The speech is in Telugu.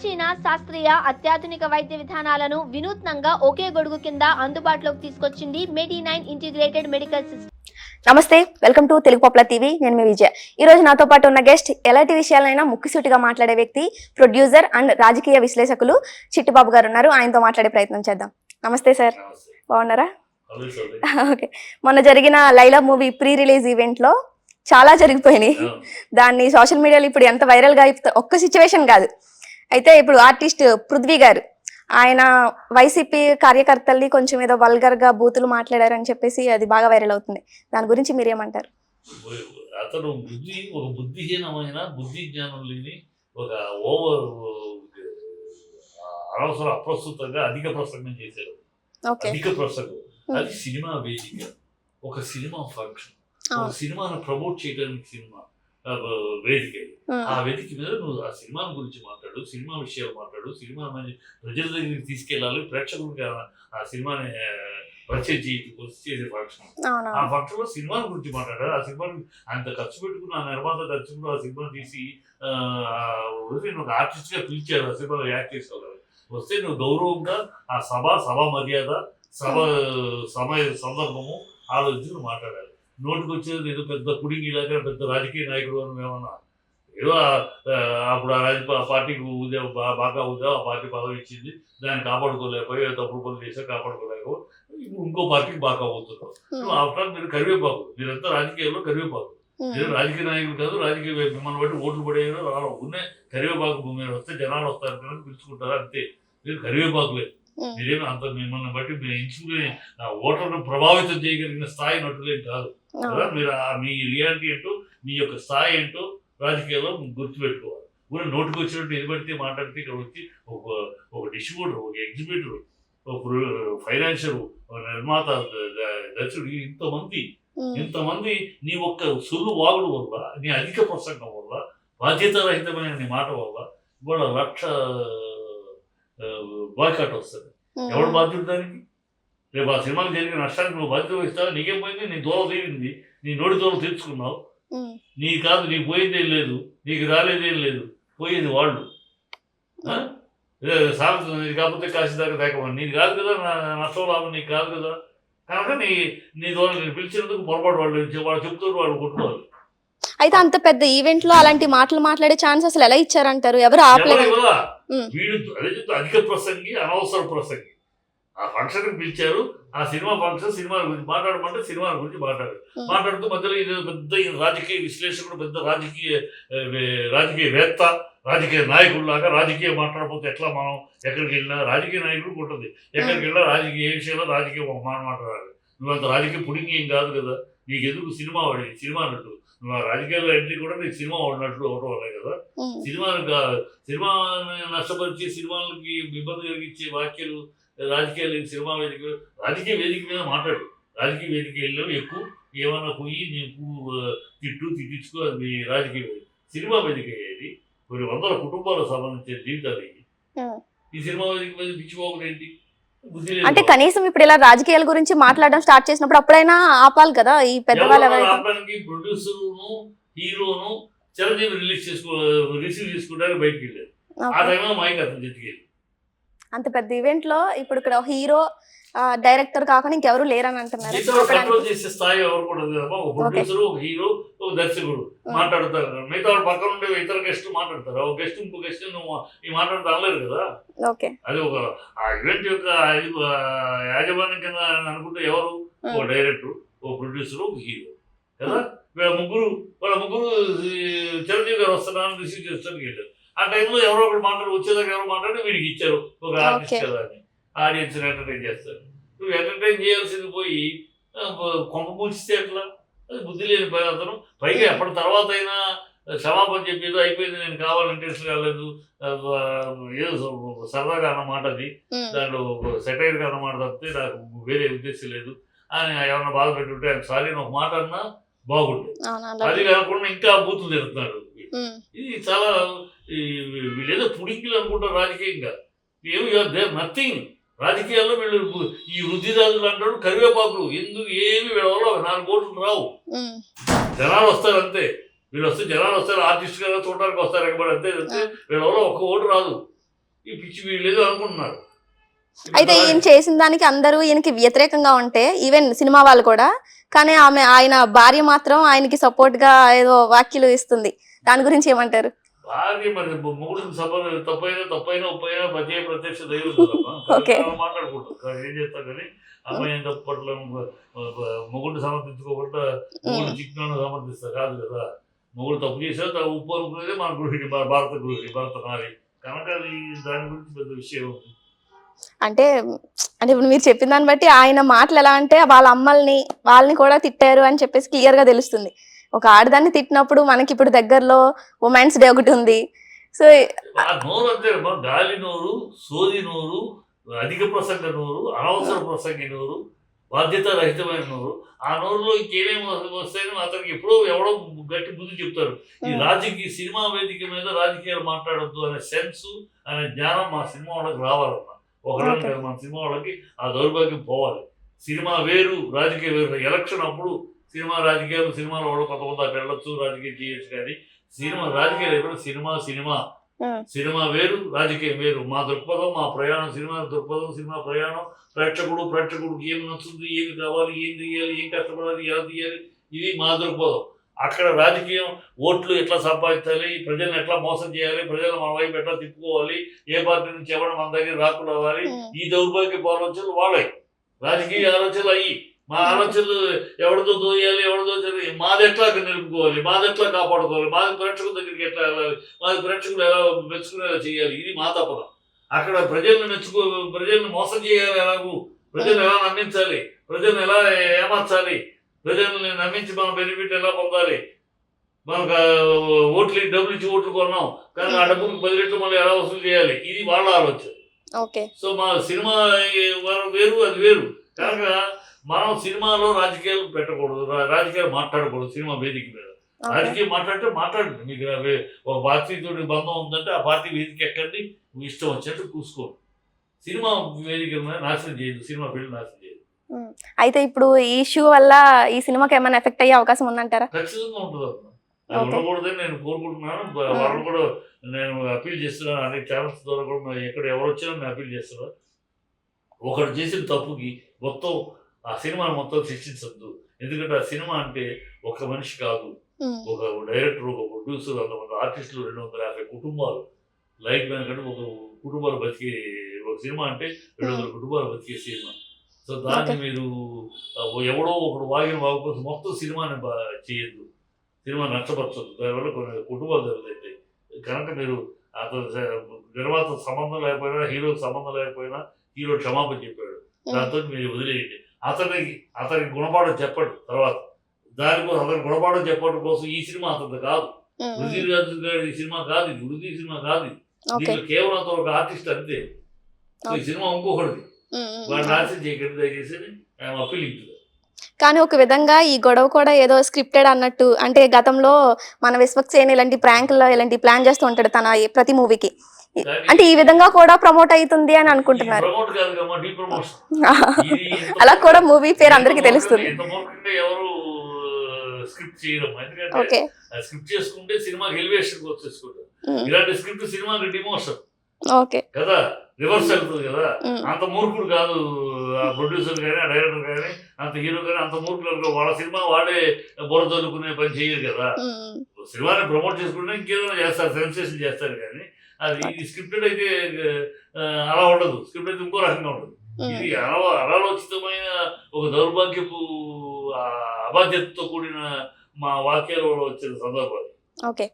ప్రాచీన శాస్త్రీయ అత్యాధునిక వైద్య విధానాలను వినూత్నంగా ఒకే గొడుగు కింద అందుబాటులోకి తీసుకొచ్చింది medi nine integrated medical system నమస్తే welcome to Telugu popular TV. నేను మీ విజయ. ఈ రోజు నాతో పాటు ఉన్న గెస్ట్ ఎలాంటి విషయాలైనా ముక్కుసూటిగా మాట్లాడే వ్యక్తి ప్రొడ్యూసర్ అండ్ రాజకీయ విశ్లేషకులు చిట్టుబాబు గారు ఉన్నారు. ఆయనతో మాట్లాడే ప్రయత్నం చేద్దాం. నమస్తే సార్. బాగున్నారా. ఓకే. మొన్న జరిగిన లైలా మూవీ ప్రీ రిలీజ్ ఈవెంట్లో చాలా జరిగిపోయినాయి. దాన్ని సోషల్ మీడియాలో ఇప్పుడు ఎంత వైరల్గా అయిపో- ఒక్క సిచ్యువేషన్ కాదు. అయితే ఇప్పుడు ఆర్టిస్ట్ పృథ్వీ గారు ఆయన వైసీపీ కార్యకర్తల్ని కొంచెం ఏదో వల్గర్గా బూతులు మాట్లాడారని చెప్పేసి అది బాగా వైరల్ అవుతుంది. దాని గురించి మీరేమంటారు? అతను బుద్ధి ఒక బుద్ధిహీనమైన బుద్ధి జ్ఞానం లేని ఒక ఓవర్ అనవసర అప్రస్తుతంగా అధిక ప్రసంగం ఓకే. అధిక ప్రసంగం. అది సినిమా వేదిక. ఒక సినిమా ఫంక్షన్. ఒక. సినిమాను ప్రమోట్ చేయడానికి సినిమా. వేదిక. ఆ. వేదిక మీద నువ్వు ఆ సినిమా గురించి మాట్లాడు సినిమా విషయాలు మాట్లాడు సినిమా ప్రజల దగ్గరికి తీసుకెళ్ళాలి ప్రేక్షకులకి ఆ- సినిమాని పరిచయం చేయి చేసే ఫంక్షన్. ఆ ఫంక్షన్లో సినిమా గురించి మాట్లాడారు. ఆ సినిమాని అంత ఖర్చు పెట్టుకుని ఆ నిర్మాత ఖర్చుకుని ఆ సినిమా తీసి నువ్వు ఆర్టిస్ట్గా పిలిచారు ఆ సినిమాలో యాక్ట్ చేసుకోవాలి వస్తే నువ్వు గౌరవంగా ఆ సభ సభ మర్యాద సభ సమయ సందర్భము ఆలోచించి మాట్లాడాలి. నోటికి వచ్చేది ఏదో పెద్ద కుడింగి ఇలాగా పెద్ద రాజకీయ నాయకుడు అని ఏమన్నా ఏదో అప్పుడు ఆ రాజ పార్టీకి ఉద్యో బా- బాగా ఉద్యో ఆ పార్టీ పదవి ఇచ్చింది. దాన్ని కాపాడుకోలేకపోయి ఏదో తప్పుడు పనులు చేసా కాపాడుకోలేకపోయి ఇప్పుడు ఇంకో పార్టీకి బాగా అవుతున్నావు నువ్వు ఆఫ్టర్ మీరు కరివేపాకు మీరంతా రాజకీయాల్లో కరివేపాకు. మీరు రాజకీయ నాయకులు కాదు రాజకీయ మిమ్మల్ని బట్టి ఓట్లు పడేయడం రావడం. ఉన్నే కరివేపాకు మీరు వస్తే జనాలు వస్తారు పిలుచుకుంటారు అంతే. మీరు కరివేపాకులే. మీరేమి అంత మిమ్మల్ని బట్టి మీరు ఎంచుకునే ఆ ఓటర్ను ప్రభావితం చేయగలిగిన స్థాయి నటులేం కాదు. కదా? మీరు ఆ- మీ రియాలిటీ ఏంటో మీ యొక్క స్థాయి ఏంటో రాజకీయాల్లో గుర్తుపెట్టుకోవాలి. ఊరి నోటికి వచ్చినట్టు ఇది పడితే మాట్లాడితే ఇక్కడ వచ్చి ఒక ఒక డిస్ట్రిబ్యూటర్ ఒక ఎగ్జిబిటర్ ఒక ఫైనాన్షియల్ నిర్మాత దర్శకుడు ఇంతమంది ఇంతమంది నీ ఒక్క సుల్లు వాగుడు వల్ల నీ అధిక ప్రసంగం వల్ల బాధ్యతారహితమైన నీ మాట వల్ల ఇవాళ లక్ష బాయ్కాట్ వస్తుంది. ఎవడు బాధ్యుడు దానికి? రేపు ఆ సినిమాకి జరిగిన నష్టానికి నువ్వు బాధ్యత వహిస్తావా? నీకేం పోయింది? నీ దూరం తీరింది. నీ నోటి దూరం తీర్చుకున్నావు. నీ కాదు నీకు పోయిందేం లేదు. నీకు రాలేదేం లేదు. పోయేది వాళ్ళు. ఇది కాకపోతే కాశీ దాకా దాకమని నీది కాదు కదా నష్టం లాభం నీకు కాదు కదా. కనుక నీ నీ ద్వారా నేను పిలిచినందుకు పొరపాటు వాళ్ళు వాళ్ళు చెప్తారు వాళ్ళు కొట్టుకోవాలి. అయితే అంత పెద్ద ఈవెంట్లో అలాంటి మాటలు మాట్లాడే ఛాన్స్ అసలు ఎలా ఇచ్చారంటారు? ఎవరు ఎవరు ఆపలేదు. వీడు అదే చెప్తా అధిక ప్రసంగి అనవసర ప్రసంగి. ఆ ఫంక్షన్ పిలిచారు ఆ సినిమా ఫంక్షన్ సినిమా గురించి మాట్లాడమంటే సినిమా గురించి మాట్లాడారు. మాట్లాడుతూ మధ్యలో ఇది పెద్ద రాజకీయ విశ్లేషకుడు పెద్ద రాజకీయ ఆ, వే- రాజకీయవేత్త రాజకీయ నాయకుల్లాగా రాజకీయ మాట్లాడకపోతే ఎట్లా మనం ఎక్కడికి వెళ్ళినా రాజకీయ నాయకుడు ఉంటుంది. ఎక్కడికి వెళ్ళినా రాజకీయ ఏ విషయంలో రాజకీయ మాట మాట్లాడాలి. నువ్వు అంత రాజకీయ పుడింగి ఏం కాదు కదా. నీకు ఎందుకు సినిమా వాడి సినిమా అన్నట్టు. ఆ రాజకీయాల్లో ఎంట్రీ కూడా నీకు సినిమా వాడినట్లు అవడం వల్లే కదా. కా- సినిమాని నష్టపరిచే సినిమాలకి ఇబ్బంది కలిగించే వ్యాఖ్యలు రాజకీయాలు సినిమా వేదిక రాజకీయ వేదిక మీద మాట్లాడు. రాజకీయ వేదిక వెళ్ళావు ఎక్కువ ఏమన్నా పోయి నీకు తిట్టు తిట్టించుకో అది మీ రాజకీయ వేదిక. సినిమా వేదిక అయ్యేది కొన్ని వందల కుటుంబాలకు సంబంధించిన జీవితాలు. ఈ సినిమా వేదిక మీద పిచ్చిపోకలు ఏంటి? బుద్ధి లేదు అంటే కనీసం ఇప్పుడు ఇలా రాజకీయాల గురించి మాట్లాడడం స్టార్ట్ చేసినప్పుడు అప్పుడైనా ఆపాలి కదా ఈ పెద్దవాళ్ళు ఎవరు ఎవరైతే? ఆపడానికి ప్రొడ్యూసర్ను హీరోను చిరంజీవి రిలీజ్ చేసుకో రిసీవ్ చేసుకోవడానికి బయటికి వెళ్ళారు. ఆ ఓకే. టైంలో మైక్ అతను చేతికి అంత పెద్ద ఈవెంట్లో ఇప్పుడు ఇక్కడ హీరో డైరెక్టర్ కాకుండా ఇంకెవరు లేరని అంటున్నారు. మిగతా వాళ్ళు ఆపడానికి- కంట్రోల్ చేసే స్థాయి ఎవరు కూడా లేదు అమ్మా. ఒక ప్రొడ్యూసర్ ఒక హీరో ఒక దర్శకుడు మాట్లాడతారు. మిగతా వాళ్ళు పక్కన ఉండే ఇతర గెస్ట్ మాట్లాడతారు. ఒక గెస్ట్ ఇంకో గెస్ట్ నువ్వు ఈ మాట్లాడితే అనలేరు కదా? అది ఒక ఆ ఈవెంట్ యొక్క యాజమాన్యం కింద అనుకుంటే ఎవరు? ఒక డైరెక్టర్ ఒక ప్రొడ్యూసర్ ఒక హీరో. కదా? వీళ్ళ ముగ్గురు వాళ్ళ ముగ్గురు చిరంజీవి గారు వస్తున్నారని రిసీవ్ చేస్తానికి వెళ్ళారు ఆ టైంలో ఎవరో ఒకరు మాట్లాడి వచ్చేదాకా ఎవరు మాట్లాడి వీడికి ఇచ్చారు. ఒక ఆర్టిస్ట్. కదా అని. ఆడియన్స్ ఎంటర్టైన్ చేస్తారు. నువ్వు ఎంటర్టైన్ చేయాల్సింది పోయి కొంప పూచిస్తే ఎట్లా? అది బుద్ధి లేని పని అతను. పైగా ఎప్పటి తర్వాత అయినా క్షమాపణ చెప్పి ఏదో అయిపోయింది నేను కావాలని కాలేదు. ఆ, ఏదో సరదాగా అన్నమాట అది. దాంట్లో సెటైర్గా అన్నమాట తప్పితే నాకు వేరే ఉద్దేశం లేదు. అని ఏమన్నా బాధ పెట్టుంటే ఆయన సారీ ఒక మాట అన్నా బాగుండేది. అవునా అది. కాకుండా ఇంకా బూతులు తిరుగుతున్నాడు. ఇది చాలా వీళ్ళేదో పుడింగిలు అనుకుంటారు రాజకీయంగా. ఏమి దేర్ నథింగ్. రాజకీయాల్లో వీళ్ళు ఈ వృద్ధిదారులు అంటాడు కరివేపాకులు. ఎందుకు ఏమి వీళ్ళ వల్ల ఒక నాలుగు ఓట్లు రావు. జనాలు వస్తారు అంతే. వీళ్ళు వస్తే జనాలు వస్తారు ఆర్టిస్ట్గా చూడడానికి వస్తారు ఎక్కబడి అంతే అంతే. వీళ్ళ వల్ల ఒక్క ఓటు రాదు. ఈ పిచ్చి వీళ్ళేదో అనుకుంటున్నారు. అయితే ఈయన చేసిన దానికి అందరూ ఈయనకి వ్యతిరేకంగా ఉంటే ఈవెన్ సినిమా వాళ్ళు కూడా కానీ ఆమె ఆయన భార్య మాత్రం ఆయనకి సపోర్ట్గా ఏదో వ్యాఖ్యలు ఇస్తుంది. దాని గురించి ఏమంటారు? భార్య మరి మొగుడికి సభ తప్పైనా తప్పైనా ఉప్పైనా ప్రత్యేక ప్రత్యక్ష దైవం. మాట్లాడుకుంటాం. కానీ ఏం చేస్తాం కానీ అమ్మాయి ఎంత పట్ల మొగుడిని సమర్థించుకోకుండా మొగుడు చిక్కులను సమర్థిస్తా కాదు కదా. మొగుడు తప్పు తను ఉప్పు అనుకునేది మన గృహిణి భారత గృహిణి భారత నారి. కనుక అది దాని గురించి పెద్ద విషయం అంటే అంటే ఇప్పుడు మీరు చెప్పిన దాన్ని బట్టి ఆయన మాటలు ఎలా అంటే వాళ్ళ అమ్మల్ని వాళ్ళని కూడా తిట్టారు అని చెప్పేసి క్లియర్గా తెలుస్తుంది. ఒక ఆడదాన్ని తిట్టినప్పుడు మనకి ఇప్పుడు దగ్గరలో ఉమెన్స్ డే ఒకటి ఉంది. సో నోరు అంతే గాలి నోరు సోది నోరు అధిక ప్రసంగ నోరు అనవసర ప్రసంగి నోరు బాధ్యత రహితమైన నోరు. ఆ నోరులో ఇంకేమేమి వస్తాయని అతనికి ఎప్పుడో ఎవడో గట్టి బుద్ధి చెప్తారు. ఈ రాజకీయ సినిమా వేదిక మీద రాజకీయాలు మాట్లాడొద్దు అనే సెన్స్ అనే జ్ఞానం మా సినిమా వాళ్ళకి ఒకటే Okay. మన సినిమా వాళ్ళకి ఆ దౌర్భాగ్యం పోవాలి. సినిమా వేరు రాజకీయ వేరు. ఎలక్షన్ అప్పుడు సినిమా రాజకీయాలు సినిమాలో వాళ్ళు కొంతమంది అక్కడ వెళ్ళొచ్చు రాజకీయం చేయొచ్చు కానీ సినిమా రాజకీయాలు ఎప్పుడు సినిమా సినిమా. సినిమా వేరు రాజకీయం వేరు. మా దృక్పథం మా ప్రయాణం సినిమా దృక్పథం సినిమా ప్రయాణం. ప్రేక్షకుడు ప్రేక్షకుడికి ఏం నచ్చుతుంది ఏమి కావాలి ఏం తీయాలి ఏం కష్టపడాలి ఎలా తీయాలి? ఇది మా దృక్పథం. అక్కడ రాజకీయం ఓట్లు ఎట్లా సంపాదించాలి ప్రజలను ఎట్లా మోసం చేయాలి ప్రజలు మన వైపు ఎట్లా తిప్పుకోవాలి ఏ పార్టీ నుంచి ఎవరు మన దగ్గర రాకుండా అవ్వాలి ఈ దౌర్భాగ్య ఆలోచనలు వాళ్ళే రాజకీయ ఆలోచనలు అయ్యి. మా ఆలోచనలు ఎవరితో దోయాలి ఎవరితో దోచాలి మాది ఎట్లా నిలుపుకోవాలి మాది ఎట్లా కాపాడుకోవాలి మాది ప్రేక్షకుల దగ్గరికి ఎట్లా వెళ్ళాలి మాది ప్రేక్షకులు ఎలా మెచ్చుకునేలా చేయాలి ఇది మా తపన. అక్కడ ప్రజలను మెచ్చుకో ప్రజలను మోసం చేయాలి ఎలాగూ ప్రజలను ఎలా నమ్మించాలి ప్రజలను ఎలా ఏమార్చాలి ప్రజల్ని నమ్మించి మనం బెనిఫిట్ ఎలా పొందాలి. మనకు ఓట్లు డబ్బులు ఇచ్చి ఓట్లు కొన్నాం కానీ ఆ డబ్బుకి పది రెట్లు మళ్ళీ ఎలా వసూలు చేయాలి ఇది వాళ్ళ ఆలోచన. సో మా సినిమా వేరు అది వేరు. కనుక మనం సినిమాలో రాజకీయాలు పెట్టకూడదు రాజకీయాలు మాట్లాడకూడదు సినిమా వేదిక మీద. రాజకీయం మాట్లాడితే మాట్లాడండి. మీకు ఒక పార్టీతో బంధం ఉందంటే ఆ పార్టీ వేదిక ఎక్కండి ఇష్టం వచ్చినట్టు కూసుకోండి సినిమా వేదిక నాశనం చేయదు సినిమా ఫీల్డ్ నాశనం చేయదు. అయితే ఇప్పుడు ఈ ఇష్యూ వల్ల ఈ సినిమాకి ఏమైనా ఎఫెక్ట్ అయ్యే అవకాశం ఉందంటారా? ఖచ్చితంగా ఉంటుంది అది. ఉండకూడదని నేను కోరుకుంటున్నాను. వాళ్ళని కూడా నేను అప్పీల్ చేస్తున్నాను. అనేక ఛానల్స్ ద్వారా కూడా ఎక్కడ ఎవరు వచ్చినా నేను అప్పీల్ చేస్తున్నాను. ఒకడు చేసిన తప్పుకి మొత్తం ఆ సినిమాను మొత్తం శిక్షించద్దు. ఎందుకంటే ఆ సినిమా అంటే ఒక మనిషి కాదు. ఒక డైరెక్టర్ ఒక ప్రొడ్యూసర్ అంతమంది ఆర్టిస్టులు రెండు వందల యాభై కుటుంబాలు. లైఫ్ కంటే ఒక కుటుంబాలు బతికే ఒక సినిమా అంటే రెండు వందల కుటుంబాలు బతికే సినిమా. సో దాన్ని. మీరు ఎవడో ఒకడు వాగిన వాగు కోసం మొత్తం సినిమాని చేయొద్దు. సినిమా నష్టపరచదు దానివల్ల కొన్ని కుటుంబాలు దెబ్బతింటాయి కనుక మీరు అతను నిర్మాత సంబంధం లేకపోయినా హీరోకి సంబంధం లేకపోయినా హీరో క్షమాపణ చెప్పాడు. దాంతో మీరు వదిలేయండి. అతనికి అతనికి గుణపాఠం చెప్పండి తర్వాత. దానికోసం అతని గుణపాఠం చెప్పడం కోసం ఈ సినిమా అతనిది కాదు. వృద్ధి గారి సినిమా కాదు ఇది వృద్ధి సినిమా కాదు దీంట్లో కేవలం అతను ఒక ఆర్టిస్ట్ అంతే. ఈ సినిమా ఇంకొకటిది ఉమ్, ఉమ్, వాడు ఉమ్. నాశనం చేయకండి దయచేసి ఐఎమ్ అప్పీలింగ్ కానీ ఒక విధంగా ఈ గొడవ కూడా ఏదో స్క్రిప్టెడ్ అన్నట్టు అంటే గతంలో మన విశ్వక్ సేన్ ఇలాంటి ప్రాంకుల్లో ఇలాంటి ప్లాన్ చేస్తూ ఉంటాడు తన ప్రతి మూవీకి అంటే ఈ విధంగా కూడా ప్రమోట్ అవుతుంది అని అనుకుంటున్నారు. అలా కూడా మూవీ పేరు అందరికీ తెలుస్తుంది. స్క్రిప్ట్ చేయడం ఎందుకంటే స్క్రిప్ట్ చేసుకుంటే సినిమాకి ఎలివేషన్ ఇలాంటి స్క్రిప్ట్ సినిమాకి డిమోషన్ ఓకే. కదా? రివర్స్ వెళ్తుంది కదా? అంత మూర్ఖుడు కాదు ఆ ప్రొడ్యూసర్ కానీ ఆ డైరెక్టర్ కానీ అంత హీరో కానీ అంత మూర్ఖులు వాళ్ళ సినిమా వాడే బుర్ర చదువుకునే పని చేయరు కదా. సినిమాని ప్రమోట్ చేసుకుంటే ఇంకేదైనా చేస్తారు సెన్సేషన్ చేస్తారు కానీ అది ఇది స్క్రిప్టెడ్ అయితే అలా ఉండదు. స్క్రిప్ట్ అయితే ఇంకో రకంగా ఉండదు. ఉమ్. ఇది అన అనాలోచితమైన ఒక దౌర్భాగ్యపు అబాధ్యతతో కూడిన మా వాక్యాలు వచ్చిన సందర్భాలు ఓకే